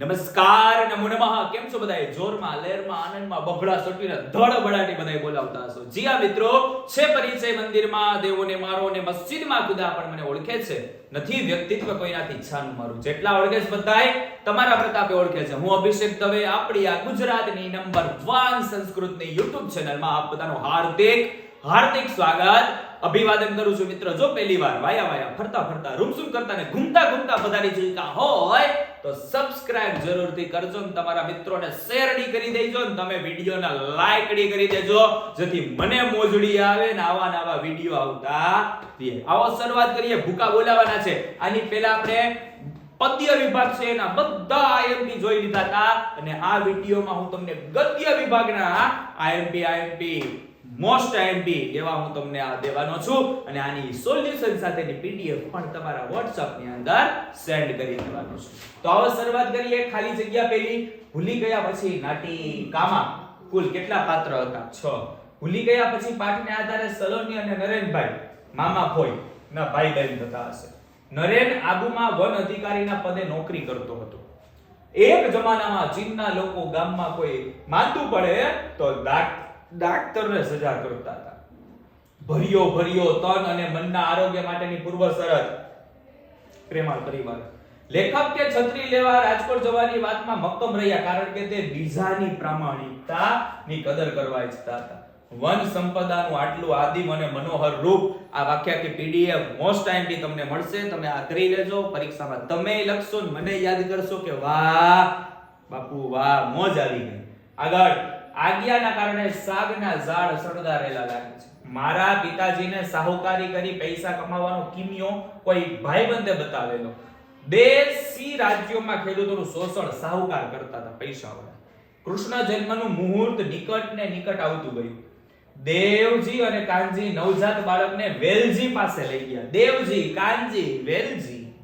નમસ્કાર, નમો નમઃ. કેમ છો બધાય જોરમાં, લહેરમાં, આનંદમાં, બબડા, સટીને ધડ બડાટી બધાય બોલાવતા હશો. જી આ મિત્રો, છે પરિચય મંદિરમાં દેવોને મારો ને મસ્જિદમાં ખુદા પણ મને ઓળખે છે. નથી વ્યક્તિત્વ કોઈનાથી ઈચ્છાનું મારું. જેટલા ઓળખે છે બધાય તમારા પ્રતાપે ઓળખે છે. હું અભિષેક દવે, આપણી આ ગુજરાતની નંબર 1 સંસ્કૃતની YouTube ચેનલમાં આપ બધાનું હાર્દિક હાર્દિક સ્વાગત. અભિવાદન કરું છું, મિત્રો. જો પહેલી વાર વાયા વાયા ફરતા ફરતા, રૂમસુમ કરતા ને ઘૂમતા ઘૂમતા બધાની જીવતા હોય તો સબસ્ક્રાઇબ જરૂરથી કરજો ને તમારા મિત્રોને શેરડી કરી દેજો ને તમે વિડીયોના લાઈકડી કરી દેજો. જેથી મને મોજડી આવે ને આવા નવા વીડિયો આવતા રહે આવો શરૂઆત કરીએ. ભૂકા બોલાવાના છે. આની પહેલા આપણે પદ્ય વિભાગ છે એના બધા આઈએમપી જોઈ લીધા હતા. અને આ વિડીયોમાં હું તમને ગદ્ય વિભાગના આઈએમપી આઈએમપી મોસ્ટ આઈએમપી એવા હું તમને આ દેવાનો છું અને આની સોલ્યુશન સાથેની પીડીએફ પણ તમારા WhatsApp ની અંદર સેન્ડ કરી દેવાનો છું. તો હવે શરૂઆત કરીએ ખાલી જગ્યા પેલી. ભૂલી ગયા પછી નાટિકામાં કુલ કેટલા પાત્ર હતા? 6 ભૂલી ગયા પછી પાઠને આધારે સલોની અને નરેનભાઈ મામા ફોઈ ના ભાઈ બહેન થતા હશે. નરેન આબુમાં વન અધિકારીના પદે નોકરી કરતો હતો. એક જમાનામાં ચીનના લોકો ગામમાં કોઈ માનતું પડે તો ડાક ડાક્ટરને સજા કરતા હતા. ભર્યો ભર્યો, તન અને મનના આરોગ્ય માટેની પૂર્વ શરત પ્રેમાળ પરિવાર. લેખક કે છત્રી લેવા રાજકોટ જવાની વાતમાં મક્કમ રહ્યા કારણ કે તે બીજાની પ્રામાણિકતાની કદર કરવા ઈચ્છતા હતા. વન સંપદાનું આટલું આદિમ અને મનોહર રૂપ આ વાક્યાકી પીડીએફ મોસ્ટ ટાઈમ બી તમને મળશે. તમે આ કરી લેજો. પરીક્ષામાં તમે લખશો ને મને યાદ કરશો કે વાહ, બાપુ, વાહ, મોજ આવી ગઈ. આગળ. આજ્ઞાના કારણે સાગના ઝાડ સળગારેલા લાગે છે. મારા પિતાજીને સાહુકારી કરી પૈસા કમાવાનો કિમિયો કોઈ ભાઈબંધે બતાવેલો. દેશી રાજ્યોમાં ખેડૂતોનું શોષણ સાહુકાર કરતા હતા પૈસાવાળા કૃષ્ણ જન્મનું મુહૂર્ત નિકટ ને નિકટ આવતું ગયું. દેવજી અને કાનજી નવજાત બાળકને વેલજી પાસે લઈ ગયા. દેવજી, કાનજી, વેલજી.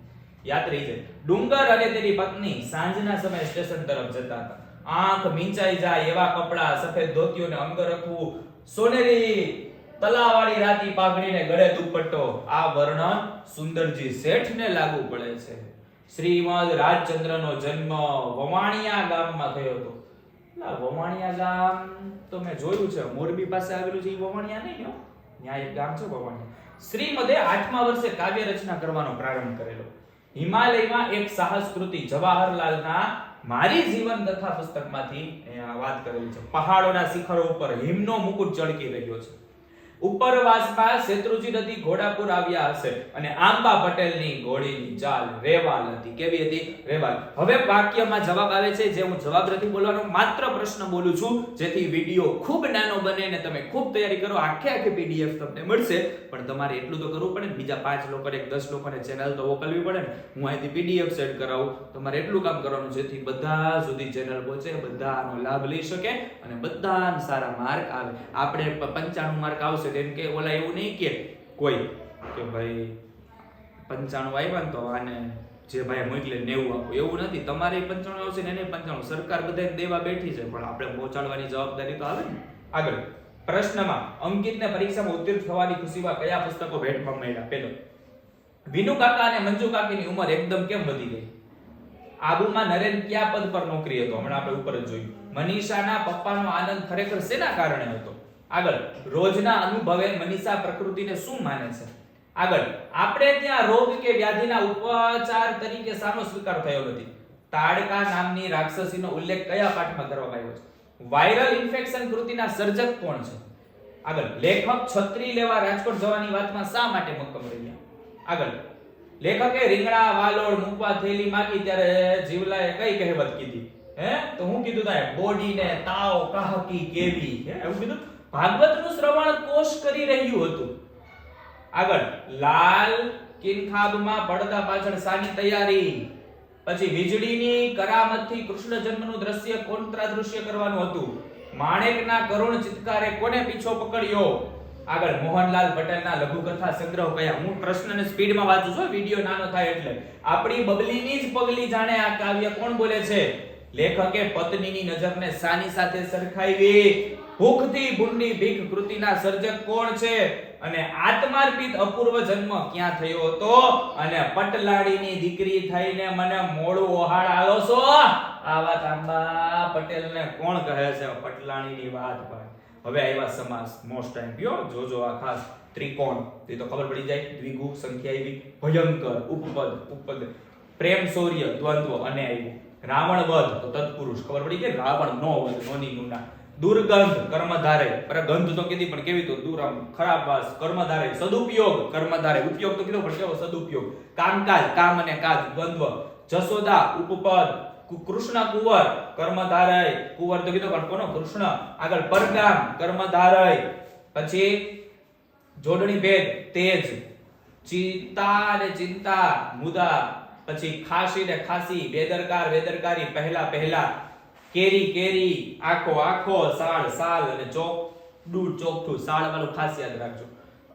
યાદ રહી ડુંગર અને તેની પત્ની સાંજના સમયે સ્ટેશન તરફ જતા હતા. આંખ મીંચાઈ જાય એવા કપડા સફેદ ધોતીઓને અંગ રખવું. સોનેરી તલાવાળી રાતી પાઘડીને ગળે દુપટ્ટો. આ વર્ણન સુંદરજી શેઠને લાગુ પડે છે. શ્રીમદ રાજચંદ્રનો જન્મ વવાણિયા ગામમાં થયો હતો. વમાણિયા ગામ તો મેં જોયું છે. મોરબી પાસે આવેલું છે. એ વવાણિયા નહીં ત્યાં એક ગામ છે વવાણિયા. શ્રીમદે આઠમા વર્ષે કાવ્ય રચના કરવાનો પ્રારંભ કરેલો. હિમાલયમાં એક સાહસ કૃતિ જવાહરલાલના મારી જીવન કથા પુસ્તકમાંથી વાત કરેલી છે. પહાડોના શિખરો ઉપર હિમનો મુકુટ ચળકી રહ્યો છે. ઉપરવાસમાં શેત્રુજી નદી ઘોડાપુર આવ્યા હશે અને આંબા પટેલની ઘોડીની ચાલ રેવાલ હતી કેવી હતી? રેવાલ હવે વાક્યમાં જવાબ આવે છે, જે હું જવાબ નથી બોલવાનો, માત્ર પ્રશ્ન બોલું છું, જેથી વીડિયો ખૂબ નાનો બને ને તમે ખૂબ તૈયારી કરો. આખે આખી પીડીએફ તમને મળશે, પણ તમારે એટલું તો કરવું પડે ને. બીજા પાંચ લોકોને એક દસ લોકોને ચેનલ તો મોકલવી પડે ને. હું અહીંથી પીડીએફ સેટ કરાવું. તમારે એટલું કામ કરવાનું, જેથી બધા સુધી ચેનલ પહોંચે બધા આનો લાભ લઈ શકે અને બધાને સારા માર્ક આવે. આપણે પંચાણું માર્ક આવશે તેમ કે ઓલા એવું નહીં કે કોઈ કે ભાઈ પંચાણું આવ્યા ને તો આને જે ભાઈ મોકલે નેવું આપો. એવું નથી. તમારે પંચાણું આવશે ને એને પંચાણું. સરકાર બધાને દેવા બેઠી છે. પણ આપણે પહોંચાડવાની જવાબદારી તો આવે ને. આગળ. પ્રશ્નમાં અંકિતને પરીક્ષામાં ઉત્તીર્ણ થવાની ખુશીમાં કયા પુસ્તકો ભેટમાં મળ્યા? પેલો. વિનુ કાકા અને મંજુ કાકીની ઉંમર એકદમ કેમ વધી ગઈ? આબુમાં નરેન કયા પદ પર નોકરી હતો? હમણાં આપણે ઉપર જ જોયું. મનીષાના પપ્પાનો આનંદ ખરેખર શેના કારણે હતો? આગળ, રોજના અનુભવે મનીષા પ્રકૃતિને શું માને છે? આગળ, આપણે ત્યાં રોગ કે વ્યાધિના ઉપચાર તરીકે શાનો સ્વીકાર થયો નથી. તાડકા નામની રાક્ષસીનો ઉલ્લેખ કયા પાઠમાં કરવામાં આવ્યો છે? વાયરલ ઇન્ફેક્શન કૃતિના સર્જક કોણ છે? આગળ, લેખક છત્રી લેવા રાજકોટ જવાની વાતમાં શા માટે મક્કમ રહ્યા? આગળ, લેખકે રીંગણા વાલોડ મૂકવા થેલી માંગી ત્યારે જીવલાએ કઈ કહેવત કીધી? હે? તો હું કીધું તાય બોડીને તાવ, કાહકી, કેવી. હે, એવું કીધું? ભાગવતનું શ્રવણ કોષ કરી રહ્યું હતું. આગળ, લાલ કિનખાબમાં પડદા પાછળ સાની તૈયારી. પછી વીજળીની કરામતથી કૃષ્ણ જન્મનું દ્રશ્ય કોન્ટ્રા દ્રશ્ય કરવાનું હતું. માણેકના કરુણ ચિત્કારે કોને પીછો પકડ્યો? આગળ, મોહનલાલ પટેલના લઘુકથા સંગ્રહ કયા હું પ્રશ્નને સ્પીડમાં વાંચું છું, વિડિયો નાનો થાય એટલે. આપણી બબલીની જ પગલી જાણે આ કાવ્ય કોણ બોલે છે? લેખકે પત્નીની નજરને સાની સાથે સરખાવી. ભૂખથી ભૂંડી ભીખ કૃતિના સર્જક કોણ છે? અને આત્માર્પિત અપૂર્વ જન્મ ક્યાં થયો હતો? અને પટલાડીની દીકરી થઈને મને મોડું ઓહાળ આલો છો? આ વાત આંબા પટેલને કોણ કહે છે? પટલાણીની વાત ભાઈ. હવે આવ્યા સમાસ મોસ્ટ ટાઈમ કયો જોજો આ ખાસ ત્રિકોણ. તે તો ખબર પડી જાય. દ્વિગુ સંખ્યા આવી ભયંકર, ઉપપદ ઉપપદ. પ્રેમ, શૌર્ય, દ્વંદ્વ અને આવ્યું. રાવણ વધ તો તત્પુરુષ. ખબર પડી કે રાવણ નો વધ નોની નુના દુર્ગંધ કર્મધારે પર ગંધ તો કીધી, પણ કેવી તો? દૂર આમ ખરાબ વાસ. કર્મધારે સદુપયોગ કર્મધારે ઉપયોગ તો કીધો, પણ કેવો? સદુપયોગ. કામકાજ, કામ અને કાજ, દ્વંદ્વ. જસોદા ઉપપદ. કૃષ્ણ કુંવર, કર્મધારય. કુંવર તો કીધો, પણ કોનો? કૃષ્ણ. આગળ પરગામ કર્મધારય. પછી જોડણી ભેદ, તેજ. ચિંતા ને ચિંતા, મુદા. પછી ખાસી ને ખાસી, બેદરકાર, બેદરકારી, પહેલા પહેલા. કેરી કેરી, આખો આખો સાળ સાલ અને ચોક, દૂધ ચોકઠું, સાળ વાળું ખાસ યાદ રાખજો.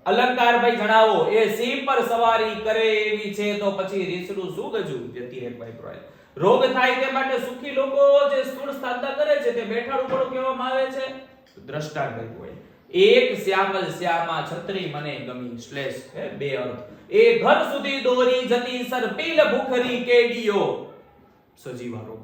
અલંકાર ભાઈ જણાવો, એ સિંહ પર સવારી કરે એવી છે તો પછી રીસડું શું ગજું? વ્યતિરેક ભાઈ પ્રોય રોગ થાય તે માટે સુખી લોકો જે સ્થૂળ સાધના કરે છે તે બેઠાડું પડું કહેવામાં આવે છે. દ્રષ્ટાંત ભાઈ હોય. એક શ્યામલ શ્યામા છત્રી મને ગમી શ્લેષ, હે, બે અર્થ. એ ઘર સુધી દોરી જતી સરપીલ ભૂખરી કેડીઓ. પકડી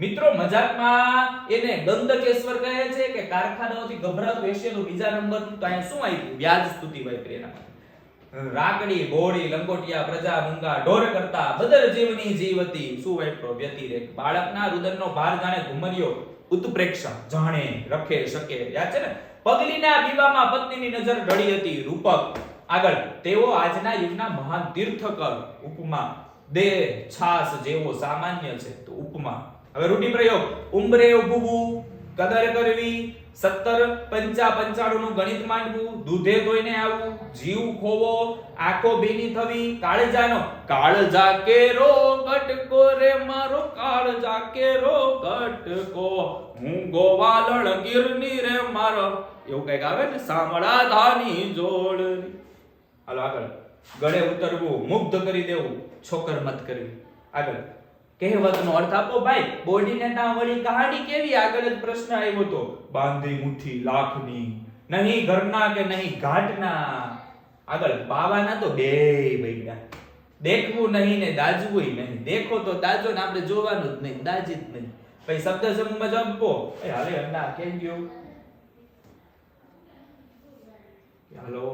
મિત્રો મજાકમાં એને ગંધકેશ્વર કહે છે કે કારખાનાઓથી ગભરાતું એશિયાનું બીજા નંબર તો અહીંયા શું આવ્યું વ્યાજ સ્તુતિ વાપરી એના રાકડી ઘોડી લંગોટિયા પ્રજા મૂંગા ઢોર કરતા બદર જીવની જીવતી શું વાપરો? વ્યતિરેક. બાળકના રુદનનો ભાર જાણે ઘુમર્યો ઉત્પ્રેક્ષ જાણે રખે શકે. યાદ છે ને? પગલીના દીવામાં પત્નીની નજર ઢળી હતી રૂપક. આગળ તેઓ આજના યુગના મહાન તીર્થકર. ઉપમા. દે છાસ જેવો સામાન્ય છે. તો ઉપમા. હવે રૂઢિ પ્રયોગ. ઉંબરે ઉભવું કદર કરવી, સત્તર પંચા પંચાણું નું ગણિત માંડવું, દૂધે ધોઈને આવવું, જીવ ખોવો, આંખો ભીની થવી, કાળજાનો. કાળજા કેરો કટકો રે મારો, કાળજા કેરો કટકો હું ગોવાલણ ગીરની રે મારો. એવું કંઈક આવે ને સાંભળા ધાની જોડની. હાલો આગળ. ગળે ઉતરવું, મુગ્ધ કરી દેવું, છોકર મત કરવી. આગળ. કહેવતનો અર્થ આપો ભાઈ બોડીને ના વળી કહાણી કેવી? આગળ જ પ્રશ્ન આવ્યો તો, બાંધી મુઠ્ઠી લાખની, નહીં ઘરના કે નહીં ઘાટના. આગળ, બાવાના તો બે બૈડા દેખવું નહીં ને દાજવું નહીં. દેખો તો દાજો ને આપણે જોવાનું જ નહીં, દાજી જ નહીં. પછી શબ્દ સમૂહમાં જવાબ આપો. એ હવે અન્ના, કેમ ગયું? હાલો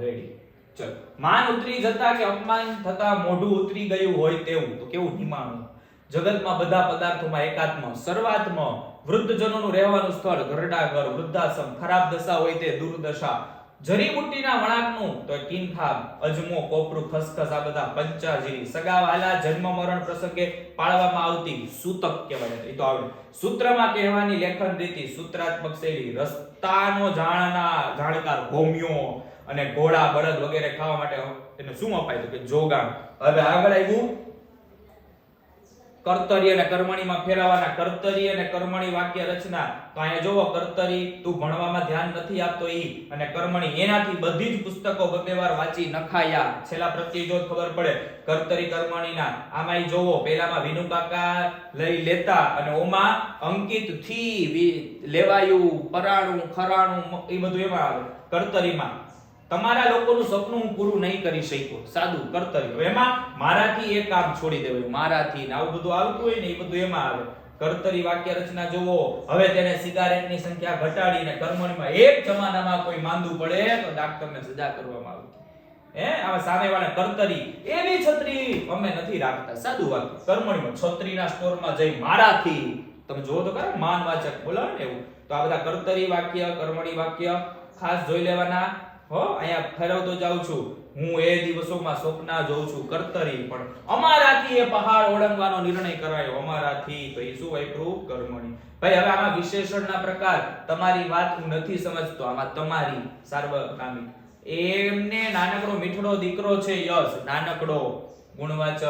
રેડી ચલ. માન ઉતરી જતા કે અપમાન થતા મોઢું ઉતરી ગયું હોય તેવું. તો કેવું નિમાણું? જગતમાં બધા પદાર્થોમાં એકાત્મ, સર્વાત્મ, વૃદ્ધજનોનું રહેવાનું સ્થળ ઘરડાઘર, વૃદ્ધાશ્રમ, ખરાબ દશા હોય તે દુર્દશા. જડીબુટ્ટીના વણાકનું તો કિનખાબ અજમો, કોપરું, ખસખસ, આ બધા પંચાજીરી. સગાવાલા જન્મ મરણ પ્રસંગે પાળવામાં આવતી સૂતક કહેવાય એ તો આવડે. સૂત્રમાં કહેવાની લેખન રીતિ સૂત્રાત્મક શૈલી. રસ્તાનો જાણના જાણકાર હોમિયો અને ઘોડા બળદ વગેરે ખાવા માટે એને શું અપાય તો કે જોગાણ. હવે આગળ આવ્યું. કર્તરી અને કર્મણીમાં ફેરવવાના કર્તરી અને કર્મણી વાક્ય રચના. તો અહીંયા જોવો, કર્તરી તું ભણવામાં ધ્યાન નથી આપતો ઈ. અને કર્મણી એનાથી બધી જ પુસ્તકો બબે વાર વાંચી નખાયા. છેલ્લા પ્રત્યે જો ખબર પડે, કર્તરી કર્મણીના. આમાં જોવો પેલામાં વિનુ કાકા લઈ લેતા અને ઓમાં અંકિતથી લેવાયું, પરાણું, ખરાણું એ બધું એમાં આવે. કર્તરીમાં. તમારા લોકોનું સપનું હું પૂરું નહીં કરી શક્યો. સાદું કર્તવ્ય. એમાં મારાથી એ કામ છોડી દેવું મારાથી ને આવું બધું આવતું હોય ને એ બધું એમાં આવે. કર્તરી વાક્ય રચના જોવો હવે તેને સિગારેટની સંખ્યા ઘટાડીને કર્મણીમાં એક જમાનામાં કોઈ માંદું પડે તો ડાક્ટરને સજા કરવામાં આવતી. હે? આવા સામેવાળા કર્તરી એવી છત્રી. અમે નથી રાખતા. સાદું વાક્ય કર્મણીમાં છત્રીના સ્ટોરમાં જઈ મારાથી. તમે જોવો તો ખરા, માનવાચક બોલાવે ને એવું. તો આ બધા કર્તરી વાક્ય, કર્મણી વાક્ય ખાસ જોઈ લેવાના. હો, અહીંયા ફેરવતો જાઉં છું. હું એ દિવસોમાં સ્વપ્ના જોઉં છું કર્તરી, પણ અમારાથી એ પહાડ ઓળંગવાનો નિર્ણય કરાયો. અમારાથી તો એ શું વાપરું કર્મણી ભાઈ, હવે આમાં વિશેષણના પ્રકાર તમારી વાત હું નથી સમજતો. આમાં તમારી સાર્વકામિક. એમને નાનકડો મીઠડો દીકરો છે યશ, નાનકડો ગુણવાચક.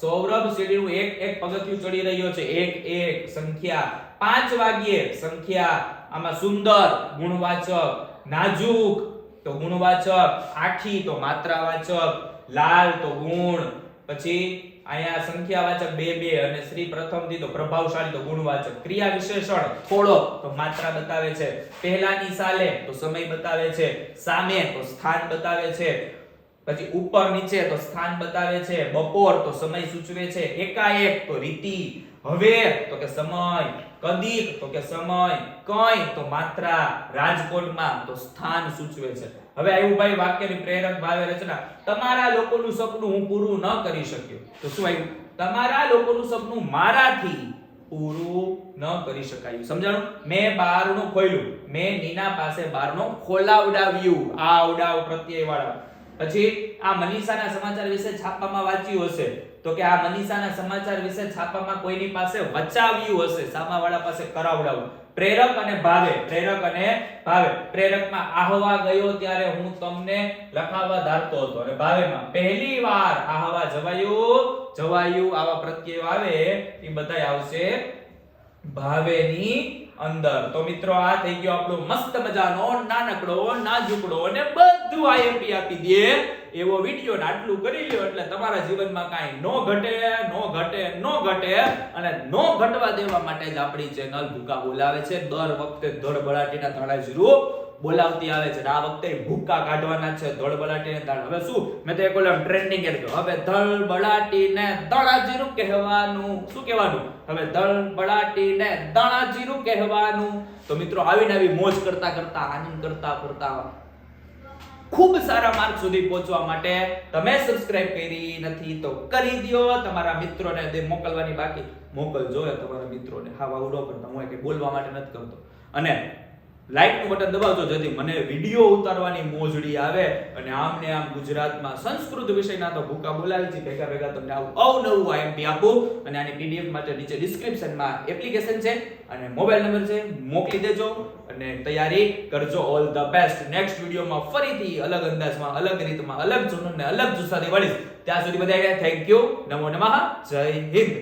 સૌરભ સીડીનું એક એક પગથિયું ચડી રહ્યો છે. એક એક સંખ્યા. પાંચ વાગ્યે સંખ્યા. આમાં સુંદર ગુણવાચક, નાજુક તો ગુણવાચક આખી તો માત્રાવાચક લાલ તો ગુણ. પછી અહીંયા સંખ્યાવાચક બે બે અને શ્રી પ્રથમથી તો પ્રભાવશાળી તો ગુણવાચક ક્રિયા વિશેષણ, થોડો તો માત્રા બતાવે છે. પહેલાની સાલે તો સમય બતાવે છે. સામે તો સ્થાન બતાવે છે. પછી ઉપર નીચે તો સ્થાન બતાવે છે. બપોર તો સમય સૂચવે છે. એકાએક તો રીતિ હવે તો કે સમય, કદીક તો કે સમય, કઈ તો માત્રા રાજકોટમાં તો સ્થાન સૂચવે છે. હવે આવ્યું ભાઈ વાક્યની પ્રેરક ભાવે રચના. તમારા લોકોનું સપનું હું પૂરું ન કરી શક્યો. તો શું આવ્યું તમારા લોકોનું સપનું મારાથી પૂરું ન કરી શકાયું. સમજાણું? મેં બારણું ખોલ્યું મેં નીના પાસે બારણું ખોલાવડાવ્યું. આ ઉડાવ પ્રત્યય વાળા પછી આ મનીષાના સમાચાર વિશે છાપામાં વાંચ્યું હશે. તો કે આ મનીષાના સમાચાર વિશે છાપામાં કોઈની પાસે વચાવ્યું હશે, સામાવાળા પાસે કરાવડાવું. પ્રેરક અને ભાવે, પ્રેરક અને ભાવે. પ્રેરકમાં આહવા ગયો ત્યારે હું તમને લખાવવા ધારતો હતો. અને ભાવેમાં પહેલી વાર આહવા જવાયું જવાયું આવા પ્રત્યય આવે એ બધાય આવશે ભાવેની અંદર. તો મિત્રો, આ થઈ ગયો આપણો મસ્ત મજાનો નાનકડો, નાજુકડો અને બધું આઈએમપી આપી દે એવો વિડિયો આટલું કરી લ્યો એટલે તમારા જીવનમાં કાંઈ નો ઘટે નો ઘટે નો ઘટે અને નો ઘટવા દેવા માટે જ આપણી ચેનલ ભૂકા બોલાવે છે. દર વખતે ધડબડાટીના ધાડા જીરું બોલાવતી આવે છે આ વખતે ભૂકા કાઢવાના છે ધળ બળાટી ને દાળ. હવે શું? મેં તો એક ઓલા ટ્રેન્ડિંગ કરી દો હવે ધડ બળાટીને દણાજીરું કહેવાનું. શું કહેવાનું? હવે ધણ બળાટી ને દણાજીરું કહેવાનું. તો મિત્રો, આવીને આવી મોજ કરતા કરતા, આનંદ કરતા કરતા ખૂબ સારા માર્ક સુધી પહોંચવા માટે તમે સબસ્ક્રાઇબ કરી નથી તો કરી દો. તમારા મિત્રોને દે મોકલવાની બાકી. મોકલજો તમારા મિત્રોને. હા, વાવડો કરતા હું કે બોલવા માટે નથી કરતો અને લાઈકનું બટન દબાવજો, જેથી મને વીડિયો ઉતારવાની મોજડી આવે અને આમ ને આમ ગુજરાતમાં સંસ્કૃત વિષયના તો ભૂકા બોલાવી છે ભેગા ભેગા તમને આવું અવનવું આઈએમપી આપું અને આની પીડીએફ માટે નીચે ડિસ્ક્રિપ્શનમાં એપ્લિકેશન છે અને મોબાઈલ નંબર છે, મોકલી દેજો અને તૈયારી કરજો. ઓલ ધ બેસ્ટ નેક્સ્ટ વિડીયોમાં ફરીથી અલગ અંદાજમાં, અલગ રીતમાં, અલગ જુનૂનને અલગ જુસ્સાથી મળીશ ત્યાં સુધી બધાને થેન્ક યુ નમો નમઃ. જય હિન્દ.